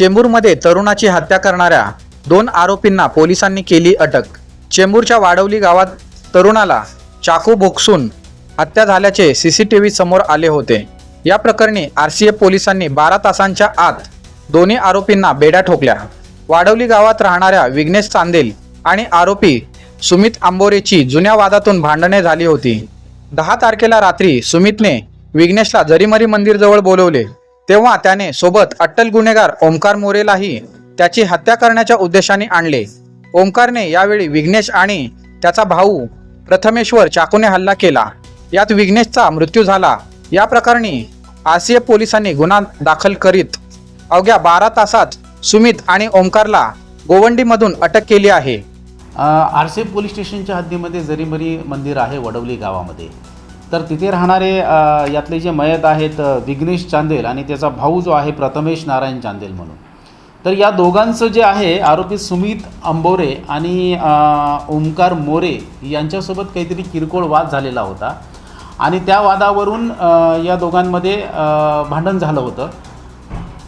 चेंबूरमध्ये तरुणाची हत्या करणाऱ्या दोन आरोपींना पोलिसांनी केली अटक. चेंबूरच्या वाडवली गावात तरुणाला चाकू भोकसून हत्या झाल्याचे सी सी टी व्ही समोर आले होते. या प्रकरणी आर सी एफ पोलिसांनी बारा तासांच्या आत दोन्ही आरोपींना बेड्या ठोकल्या. वाडवली गावात राहणाऱ्या विघ्नेश चांदेल आणि आरोपी सुमित आंबोरेची जुन्या वादातून भांडणे झाली होती. दहा तारखेला रात्री सुमितने विघ्नेशला जरीमरी मंदिरजवळ बोलवले. तेव्हा त्याने सोबत अट्टल गुन्हेगार ओमकार मोरेलाही त्याची हत्या करण्याच्या उद्देशाने आणले. ओमकारने यावेळी विघ्नेश आणि त्याचा भाऊ प्रथमेश्वर चाकूने हल्ला केला. यात विघ्नेशचा मृत्यू झाला. या प्रकरणी आसिय पोलिसांनी गुन्हा दाखल करीत अवघ्या बारा तासात सुमित आणि ओमकारला गोवंडीमधून अटक केली आहे. आर सी एफ पोलीस स्टेशनच्या हद्दीमध्ये जरीमरी मंदिर आहे वडवली गावामध्ये. तर तिथे राहणारे यातले जे मयत आहेत विघ्नेश चांदेल आणि त्याचा भाऊ जो आहे प्रथमेश नारायण चांदेल म्हणून. तर या दोघांचं जे आहे आरोपी सुमित अंबोरे आणि ओंकार मोरे यांच्यासोबत काहीतरी किरकोळ वाद झालेला होता. आणि त्या वादावरून या दोघांमध्ये भांडण झालं होतं.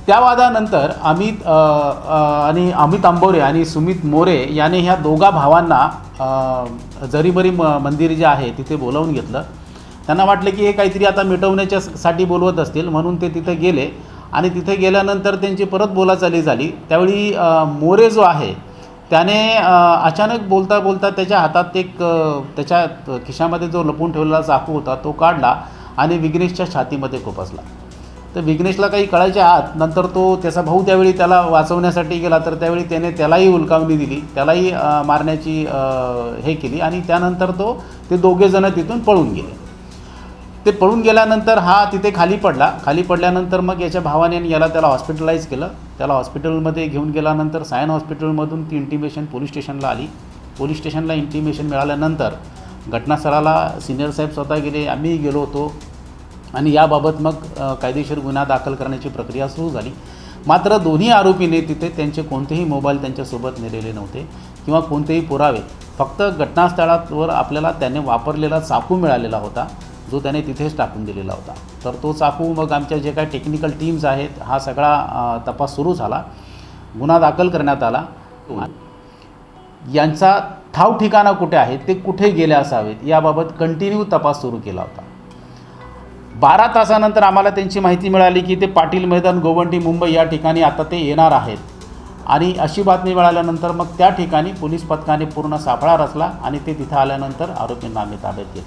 त्या वादानंतर अमित आणि अमित आंबोरे आणि सुमित मोरे याने ह्या दोघा भावांना जरीबरी म मंदिर जे आहे तिथे बोलावून घेतलं. त्यांना वाटलं की हे काहीतरी आता मिटवण्याच्या साठी बोलवत असतील म्हणून ते तिथे गेले. आणि तिथे गेल्यानंतर त्यांची परत बोलाचाली झाली. त्यावेळी मोरे जो आहे त्याने अचानक बोलता बोलता त्याच्या हातात एक त्याच्या खिशामध्ये जो लपून ठेवलेला चाकू होता तो काढला आणि विघ्नेशच्या छातीमध्ये खुपसला तर विघ्नेशला काही कळायच्या आत नंतर तो त्याचा भाऊ त्यावेळी त्याला वाचवण्यासाठी गेला. तर त्यावेळी त्याने त्यालाही उलकावणी दिली. त्यालाही मारण्याची हे केली. आणि त्यानंतर तो ते दोघेजणं तिथून पळून गेले. ते पळून गेल्यानंतर हा तिथे खाली पडला. खाली पडल्यानंतर मग याच्या भावाने याला त्याला हॉस्पिटलाइज केलं. त्याला हॉस्पिटलमध्ये घेऊन गेल्यानंतर सायन हॉस्पिटलमधून ती इंटिमेशन पोलीस स्टेशनला आली. पोलीस स्टेशनला इंटिमेशन मिळाल्यानंतर घटनास्थळाला सिनियर साहेब स्वतः गेले. आम्हीही गेलो होतो. आणि याबाबत मग कायदेशीर गुन्हा दाखल करण्याची प्रक्रिया सुरू झाली. मात्र दोन्ही आरोपीने तिथे त्यांचे कोणतेही मोबाईल त्यांच्यासोबत नेलेले नव्हते किंवा कोणतेही पुरावे. फक्त घटनास्थळावर आपल्याला त्याने वापरलेला चाकू मिळालेला होता. जो त्याने तिथेच टाकून दिलेला होता. तर तो चाकू मग आमच्या जे काही टेक्निकल टीम्स आहेत हा सगळा तपास सुरू झाला. गुन्हा दाखल करण्यात आला. यांचा ठाव ठिकाणा कुठे आहे ते कुठे गेले असावेत याबाबत कंटिन्यू तपास सुरू केला होता. बारा तासानंतर आम्हाला त्यांची माहिती मिळाली की ते पाटील मैदान गोवंडी मुंबई या ठिकाणी आता ते येणार आहेत. आणि अशी बातमी मिळाल्यानंतर मग त्या ठिकाणी पोलीस पथकाने पूर्ण सापळा रचला आणि ते तिथं आल्यानंतर आरोपींना आम्ही ताब्यात घेतलं.